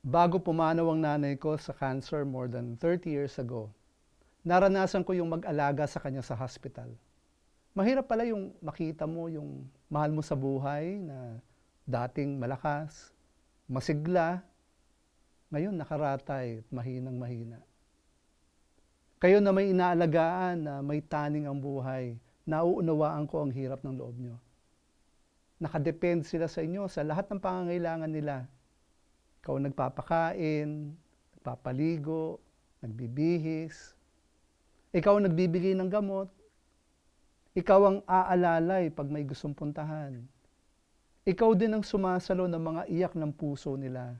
Bago pumanaw ang nanay ko sa cancer more than 30 years ago, naranasan ko yung mag-alaga sa kanya sa hospital. Mahirap pala yung makita mo yung mahal mo sa buhay na dating malakas, masigla, ngayon nakaratay at mahinang mahina. Kayo na may inaalagaan na may taning ang buhay, nauunawaan ko ang hirap ng loob nyo. Nakadepend sila sa inyo sa lahat ng pangangailangan nila. Ikaw ang nagpapakain, nagpapaligo, nagbibihis. Ikaw ang nagbibigay ng gamot. Ikaw ang aalalay pag may gustong puntahan. Ikaw din ang sumasalo ng mga iyak ng puso nila.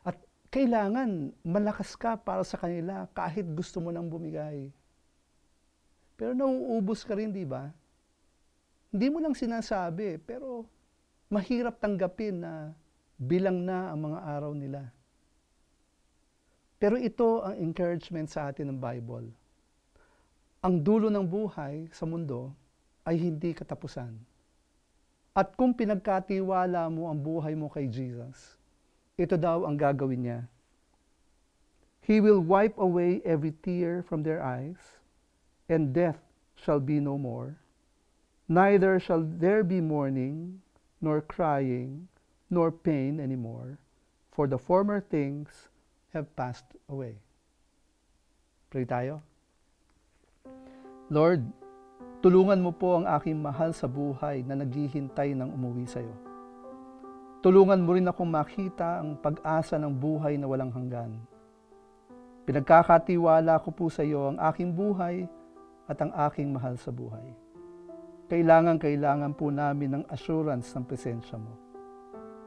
At kailangan malakas ka para sa kanila kahit gusto mo nang bumigay. Pero nauubos ka rin, di ba? Hindi mo lang sinasabi, pero mahirap tanggapin na bilang na ang mga araw nila. Pero ito ang encouragement sa atin ng Bible. Ang dulo ng buhay sa mundo ay hindi katapusan. At kung pinagkatiwala mo ang buhay mo kay Jesus, ito daw ang gagawin niya. He will wipe away every tear from their eyes, and death shall be no more. Neither shall there be mourning, nor crying, nor pain anymore, for the former things have passed away. Pray tayo. Lord, tulungan mo po ang aking mahal sa buhay na naghihintay ng umuwi sa iyo. Tulungan mo rin akong makita ang pag-asa ng buhay na walang hanggan. Pinagkakatiwala ko po sa iyo ang aking buhay at ang aking mahal sa buhay. Kailangan-kailangan po namin ng assurance ng presensya mo.